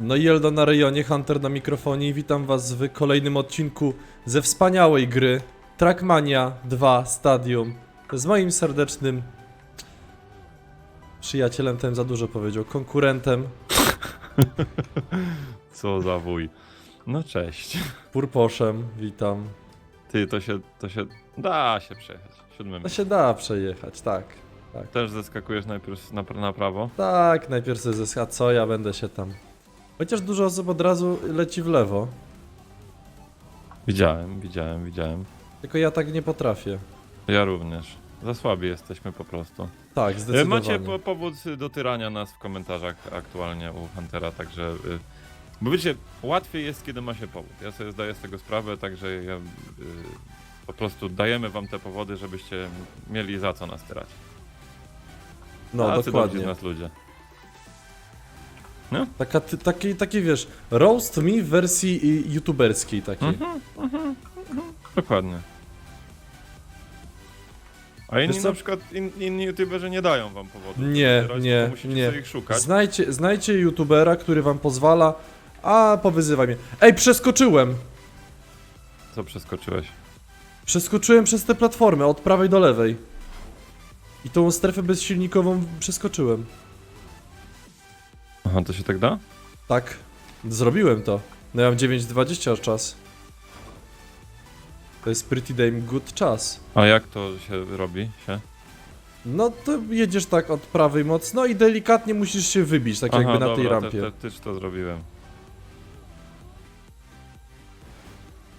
No i Eldo na rejonie, Hunter na mikrofonie i witam was w kolejnym odcinku ze wspaniałej gry Trackmania 2 Stadium z moim serdecznym przyjacielem, ten za dużo powiedział, konkurentem Co za wuj. No cześć. Purposzem, witam. Ty, to się, to się, da się przejechać. Siódmym. To się da przejechać, tak. Też zeskakujesz najpierw na, na prawo. Tak, najpierw sobie zyska, co ja będę się tam... Chociaż dużo osób od razu leci w lewo, Widziałem, widziałem, widziałem. tylko ja tak nie potrafię. Ja również. Za słabi jesteśmy po prostu. Tak, E, zdecydowanie. Macie po, powód do tyrania nas w komentarzach aktualnie u Huntera, także... y, Bo wiecie, łatwiej jest, kiedy ma się powód. Ja sobie zdaję z tego sprawę, także ja, y, po prostu dajemy wam te powody, żebyście mieli za co nas tyrać. No, Tacy dobrzy dokładnie. nas ludzie. Taka, ty, taki, taki wiesz, roast me w wersji youtuberskiej takiej. Mhm. Dokładnie. A inni Wiesz co? na przykład, in, inni youtuberzy nie dają wam powodu. Nie, żeby nie, to musicie nie. sobie ich szukać. Znajdźcie, znajdźcie youtubera, który wam pozwala, a powyzywaj mnie. Ej, przeskoczyłem! Co przeskoczyłeś? Przeskoczyłem przez te platformy, od prawej do lewej. I tą strefę bezsilnikową przeskoczyłem. Aha, to się tak da? Tak, zrobiłem to. No ja mam 9.20 czas. To jest pretty damn good czas. A jak to się robi? Się? No to jedziesz tak od prawej mocno i delikatnie musisz się wybić, tak jakby na dobra, tej te- rampie. Te, też to zrobiłem.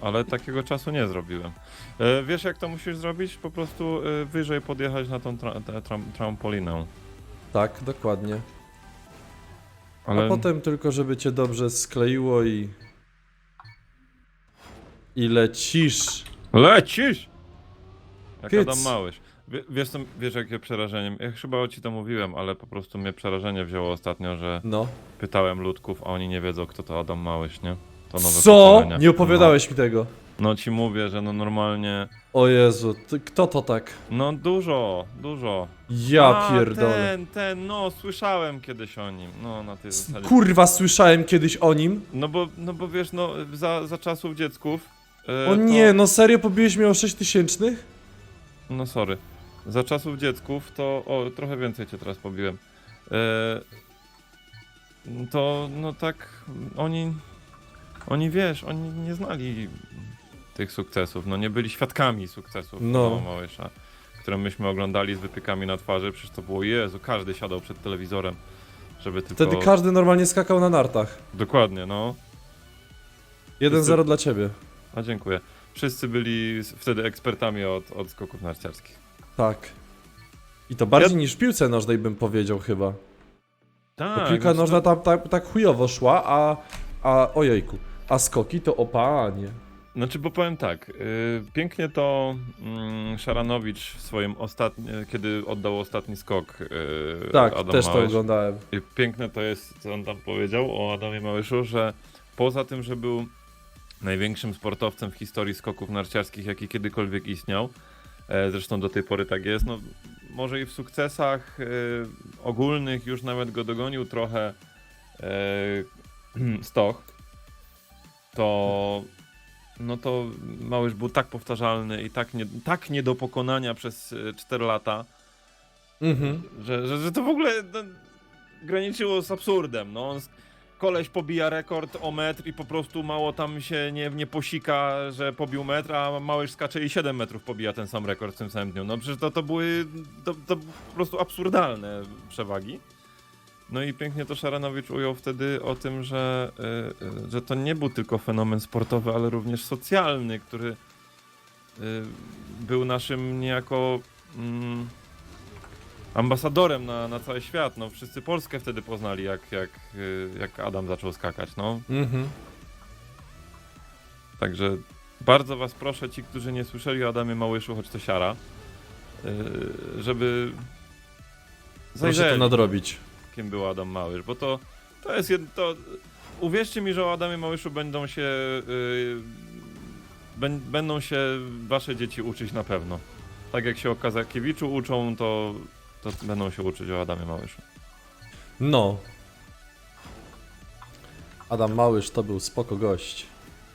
Ale takiego czasu nie zrobiłem. E, wiesz jak to musisz zrobić? Po prostu e, wyżej podjechać na tą tra tę tram trampolinę. Tak, dokładnie. Ale A potem tylko, żeby cię dobrze skleiło i... I lecisz. Lecisz! Jak. Adam Małysz. Wie, wiesz, co, wiesz jakie przerażenie? Ja chyba ci to mówiłem, ale po prostu mnie przerażenie wzięło ostatnio, że No. pytałem ludków, a oni nie wiedzą kto to Adam Małysz, nie? To nowe Co? pokolenie. Nie opowiadałeś mi tego. No, ci mówię, że no normalnie... O Jezu, ty, kto to tak? No dużo, dużo. Ja a, pierdolę. ten, ten, no słyszałem kiedyś o nim. No na tej zasadzie. Kurwa, słyszałem kiedyś o nim. No bo, no bo wiesz, no za, za czasów dziecków... e, O nie, no serio, pobiłeś mnie o 6000? No sorry. Za czasów dziecków to. O, trochę więcej cię teraz pobiłem. E, to no tak. Oni. Oni wiesz, oni nie znali tych sukcesów. No nie byli świadkami sukcesów No. Małysza, które myśmy oglądali z wypykami na twarzy. Przecież to było Jezu, każdy siadał przed telewizorem, żeby tylko. Wtedy każdy normalnie skakał na nartach. Dokładnie, no. 1-0 dla ciebie. A dziękuję. Wszyscy byli wtedy ekspertami od, od skoków narciarskich. Tak. I to bardziej niż w piłce nożnej bym powiedział chyba. Tak. Bo piłka nożna tam tak, tak chujowo szła, a, a ojejku. A skoki to o panie. Znaczy, bo powiem tak, yy, pięknie to mm, Szaranowicz w swoim ostatnim, kiedy oddał ostatni skok yy, Tak, Adam też to Małysz. oglądałem. I piękne to jest, co on tam powiedział o Adamie Małyszu, że poza tym, że był największym sportowcem w historii skoków narciarskich, jaki kiedykolwiek istniał, e, zresztą do tej pory tak jest, no może i w sukcesach e, ogólnych już nawet go dogonił trochę e, Stoch, to no to Małysz był tak powtarzalny i tak nie, tak nie do pokonania przez e, 4 lata, Mhm. że, że, że to w ogóle no, graniczyło z absurdem. No, on, koleś pobija rekord o metr i po prostu mało tam się nie, nie posika, że pobił metr, a małyż skacze i 7 metrów pobija ten sam rekord w tym samym dniu. No przecież to, to były to, to po prostu absurdalne przewagi. No i pięknie to Szaranowicz ujął wtedy o tym, że, y, y, że to nie był tylko fenomen sportowy, ale również socjalny, który y, był naszym niejako mm, ambasadorem na, na cały świat. No, wszyscy Polskę wtedy poznali, jak, jak, jak Adam zaczął skakać. No. Mhm. Także bardzo was proszę, ci, którzy nie słyszeli o Adamie Małyszu, choć to siara, żeby Proszę to zajrzeli, nadrobić. Kim był Adam Małysz, bo to, to jest jedno, to uwierzcie mi, że o Adamie Małyszu będą się y, bę- będą się wasze dzieci uczyć na pewno. Tak jak się o Kazakiewiczu uczą, to, to będą się uczyć o Adamie Małyszu. No. Adam Małysz to był spoko gość.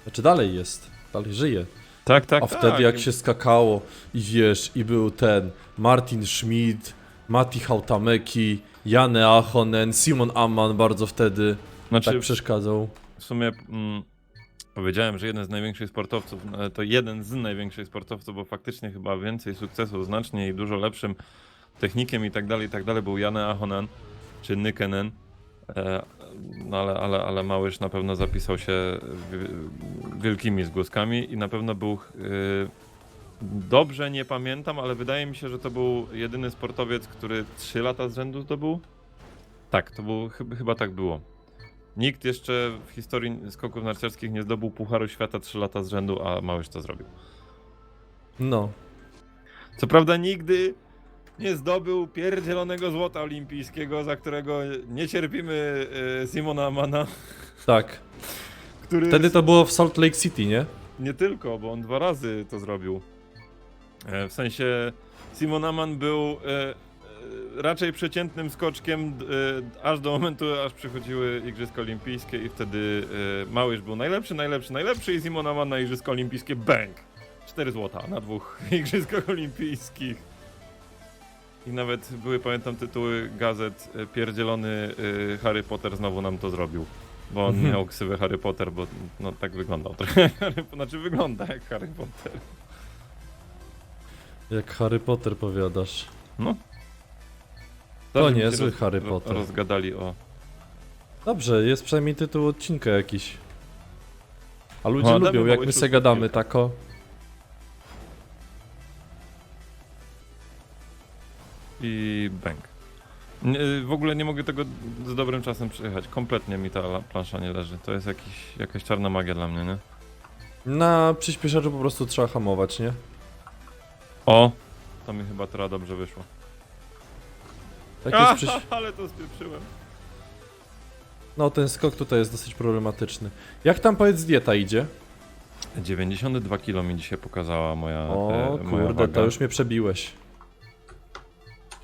Znaczy dalej jest, dalej żyje. Tak, tak, A wtedy jak się skakało i wiesz, i był ten Martin Schmid, Mati Hautameki, Jane Ahonen, Simon Amman bardzo wtedy Znaczy, tak przeszkadzał. w sumie mm, powiedziałem, że jeden z największych sportowców, no, to jeden z największych sportowców, bo faktycznie chyba więcej sukcesów, znacznie i dużo lepszym technikiem i tak dalej, i tak dalej był Jane Ahonen czy Nykenen. E, no ale, ale, ale Małysz na pewno zapisał się wi- wielkimi zgłoskami i na pewno był. Y, dobrze nie pamiętam, ale wydaje mi się, że to był jedyny sportowiec, który 3 lata z rzędu zdobył. Tak, to był, chyba, chyba tak było. Nikt jeszcze w historii skoków narciarskich nie zdobył Pucharu Świata 3 lata z rzędu, a Małysz to zrobił. No, Co prawda nigdy nie zdobył pierdzielonego złota olimpijskiego, za którego nie cierpimy e, Simona Amana, tak. który Wtedy to było w Salt Lake City, nie? nie tylko, bo on dwa razy to zrobił. E, W sensie Simon Aman był e, e, raczej przeciętnym skoczkiem aż do momentu, aż przychodziły Igrzyska Olimpijskie i wtedy Małysz był najlepszy, najlepszy, najlepszy i Simon Aman na Igrzyska Olimpijskie bang! Cztery złota na dwóch Igrzyskach Olimpijskich. I nawet były, pamiętam, tytuły gazet Pierdzielony Harry Potter znowu nam to zrobił. Bo on Mhm. miał ksywę Harry Potter, bo no tak wyglądał trochę. Znaczy wygląda jak Harry Potter. Jak Harry Potter powiadasz. No. To się niezły roz- Harry ro- Potter. Rozgadali o... Dobrze, jest przynajmniej tytuł odcinka jakiś. A ludzie O, lubią, damy jak my se gadamy, tako. I bang. Nie, w ogóle nie mogę tego z dobrym czasem przejechać. Kompletnie mi ta la- plansza nie leży. To jest jakiś, jakaś czarna magia dla mnie, nie? Na przyspieszaczu po prostu trzeba hamować, nie? O! To mi chyba teraz dobrze wyszło. Tak jest przyś... ale to spieprzyłem. No ten skok tutaj jest dosyć problematyczny. Jak tam powiedz dieta idzie? 92 kilo mi dzisiaj pokazała moja O e, moja kurde, waga. to już mnie przebiłeś.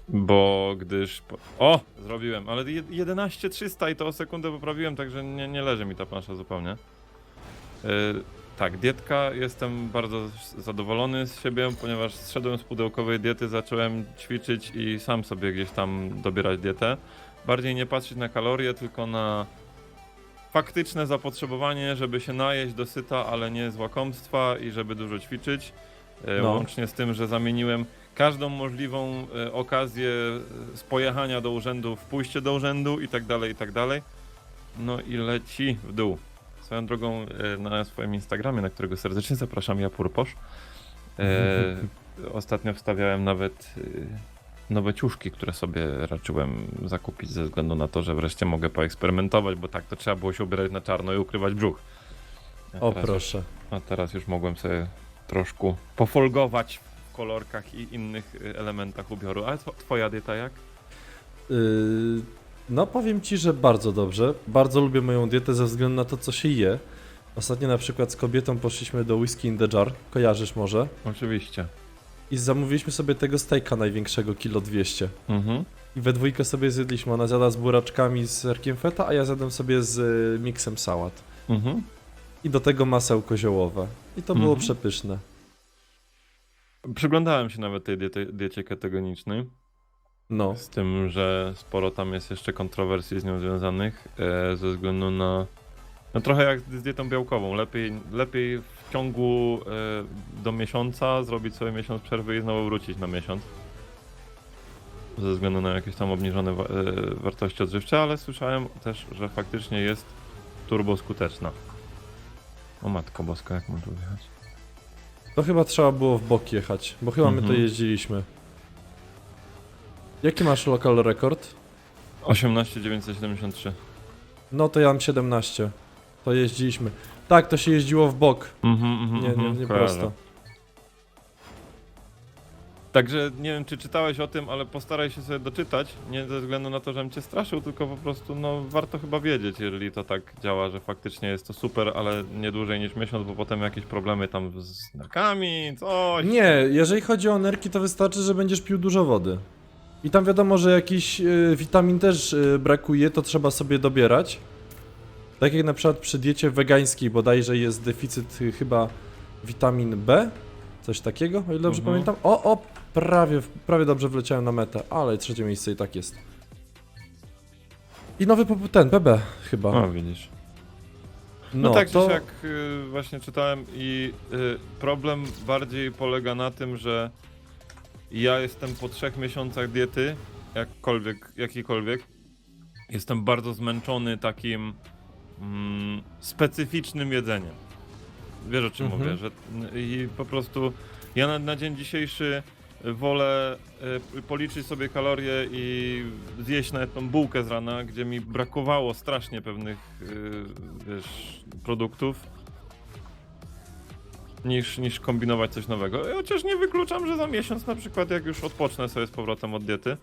Bo gdyż. Po... O! Zrobiłem, ale je- 11300 i to o sekundę poprawiłem, także nie, nie leży mi ta plansza zupełnie. Yy, tak, dietka. Jestem bardzo zadowolony z siebie, ponieważ zszedłem z pudełkowej diety, zacząłem ćwiczyć i sam sobie gdzieś tam dobierać dietę. Bardziej nie patrzeć na kalorie, tylko na faktyczne zapotrzebowanie, żeby się najeść do syta, ale nie z łakomstwa i żeby dużo ćwiczyć. E, No. Łącznie z tym, że zamieniłem każdą możliwą e, okazję e, z pojechania do urzędu w pójście do urzędu i tak dalej, i tak dalej. No i leci w dół. Swoją drogą e, na swoim Instagramie, na którego serdecznie zapraszam, ja Purposz. E, ostatnio wstawiałem nawet e, nowe ciuszki, które sobie raczyłem zakupić ze względu na to, że wreszcie mogę poeksperymentować, bo tak to trzeba było się ubierać na czarno i ukrywać brzuch. A O proszę. a teraz już mogłem sobie troszkę pofolgować w kolorkach i innych y, elementach ubioru. A tw- twoja dieta jak? Yy, no powiem ci, że bardzo dobrze. Bardzo lubię moją dietę ze względu na to, co się je. Ostatnio na przykład z kobietą poszliśmy do Whisky in the Jar, kojarzysz może? Oczywiście. I zamówiliśmy sobie tego steaka największego, kilo 200. Mhm. I we dwójkę sobie zjedliśmy. Ona zjada z buraczkami z serkiem feta, a ja zjadłem sobie z y, miksem sałat. Mhm. I do tego masełko ziołowe. I to było Mhm. przepyszne. Przyglądałem się nawet tej diecie, diecie ketogenicznej. No. Z tym, że sporo tam jest jeszcze kontrowersji z nią związanych. E, ze względu na. No trochę jak z dietą białkową. Lepiej, lepiej w ciągu e, do miesiąca zrobić sobie miesiąc przerwy i znowu wrócić na miesiąc. Ze względu na jakieś tam obniżone wa- e, wartości odżywcze, ale słyszałem też, że faktycznie jest turbo skuteczna. O matko boska, jak mam tu wjechać? To chyba trzeba było w bok jechać, bo chyba my to Mhm. jeździliśmy. Jaki masz lokal rekord? 18973. No to ja mam 17. To jeździliśmy. Tak, to się jeździło w bok. Mhm, mhm, Nie, nie, mhm, nie kojarzę. prosto. Także nie wiem, czy czytałeś o tym, ale postaraj się sobie doczytać. Nie ze względu na to, żebym cię straszył, tylko po prostu, no, warto chyba wiedzieć, jeżeli to tak działa, że faktycznie jest to super, ale nie dłużej niż miesiąc, bo potem jakieś problemy tam z nerkami, coś. Nie, jeżeli chodzi o nerki, to wystarczy, że będziesz pił dużo wody. I tam wiadomo, że jakiś y, witamin też y, brakuje, to trzeba sobie dobierać. Tak jak na przykład przy diecie wegańskiej bodajże jest deficyt y, chyba witamin B, coś takiego, o ile dobrze Mhm. pamiętam. O, o, prawie, prawie dobrze wleciałem na metę, ale trzecie miejsce i tak jest. I nowy pop- ten, PB chyba. O, widzisz. No, No, tak, to... to... jak y, właśnie czytałem i y, problem bardziej polega na tym, że ja jestem po trzech miesiącach diety, jakkolwiek, jakiejkolwiek, jestem bardzo zmęczony takim mm, specyficznym jedzeniem. Wiesz o czym Mhm. mówię, że i po prostu ja na, na dzień dzisiejszy wolę y, policzyć sobie kalorie i zjeść nawet tą bułkę z rana, gdzie mi brakowało strasznie pewnych y, wiesz, produktów, niż, niż kombinować coś nowego. Chociaż nie wykluczam, że za miesiąc na przykład, jak już odpocznę sobie z powrotem od diety.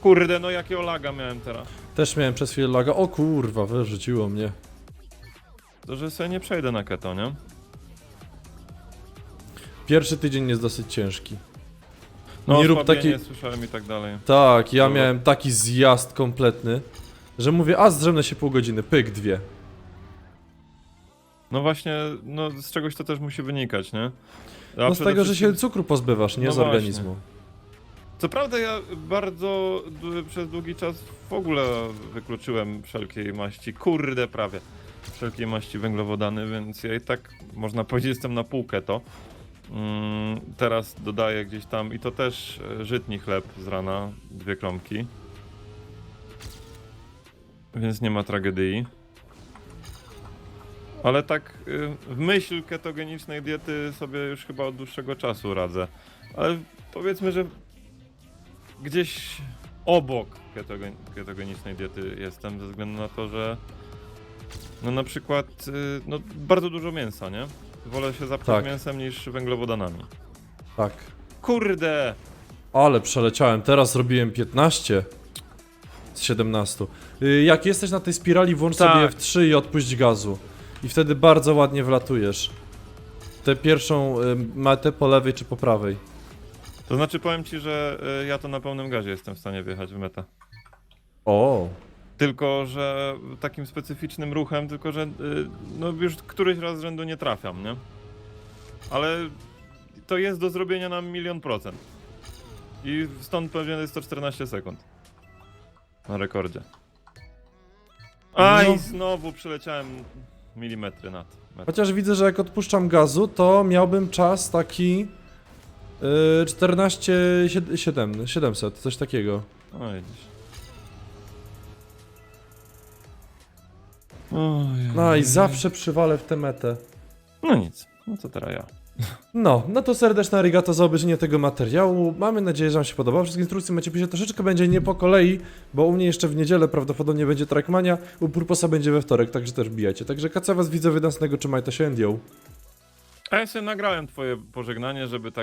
Kurde, no jakiego laga miałem teraz. Też miałem przez chwilę laga. O kurwa, wyrzuciło mnie. To, że sobie nie przejdę na keto, nie? Pierwszy tydzień jest dosyć ciężki. No, Nie rób taki- słyszałem i tak dalej. Tak, ja miałem taki zjazd kompletny, że mówię, a zdrzemnę się pół godziny, pyk, dwie. No właśnie, no z czegoś to też musi wynikać, nie? A No z przede tego, że się cukru pozbywasz, nie No z właśnie. organizmu. Co prawda ja bardzo d- przez długi czas w ogóle wykluczyłem wszelkiej maści, kurde prawie, wszelkiej maści węglowodany, więc ja i tak można powiedzieć jestem na półkę to. Mm, teraz dodaję gdzieś tam i to też e, żytni chleb z rana, dwie kromki. Więc nie ma tragedii. Ale tak y, w myśl ketogenicznej diety sobie już chyba od dłuższego czasu radzę. Ale powiedzmy, że gdzieś obok ketogen ketogenicznej diety jestem, ze względu na to, że no na przykład y, no, bardzo dużo mięsa, nie? Wolę się zapchać Tak. mięsem niż węglowodanami. Tak. Kurde! Ale przeleciałem, teraz robiłem 15 z 17. Y, Jak jesteś na tej spirali, włącz Tak. sobie F3 i odpuść gazu. I wtedy bardzo ładnie wlatujesz. Tę pierwszą y, metę po lewej czy po prawej. To znaczy powiem ci, że y, ja to na pełnym gazie jestem w stanie wjechać w metę. O, Tylko, że takim specyficznym ruchem, tylko, że y, no już któryś raz z rzędu nie trafiam, nie? Ale to jest do zrobienia na milion procent. I stąd pewnie jest to 14 sekund. Na rekordzie. Aj, No. znowu przyleciałem milimetry nad. metr. Chociaż widzę, że jak odpuszczam gazu, to miałbym czas taki y, 14 sied- siedem- 700, coś takiego. O, widzisz. Ojej. No i zawsze przywalę w tę metę. No nic, no to teraz ja. No, no to serdeczna arigato za obejrzenie tego materiału. Mamy nadzieję, że Wam się podobał. Wszystkie instrukcje macie pisać troszeczkę będzie nie po kolei, bo u mnie jeszcze w niedzielę prawdopodobnie będzie Trackmania, u Purposa będzie we wtorek, także też bijajcie. Także kaca was widzowie następnego, trzymaj to się, endioł. A ja sobie nagrałem twoje pożegnanie, żeby tak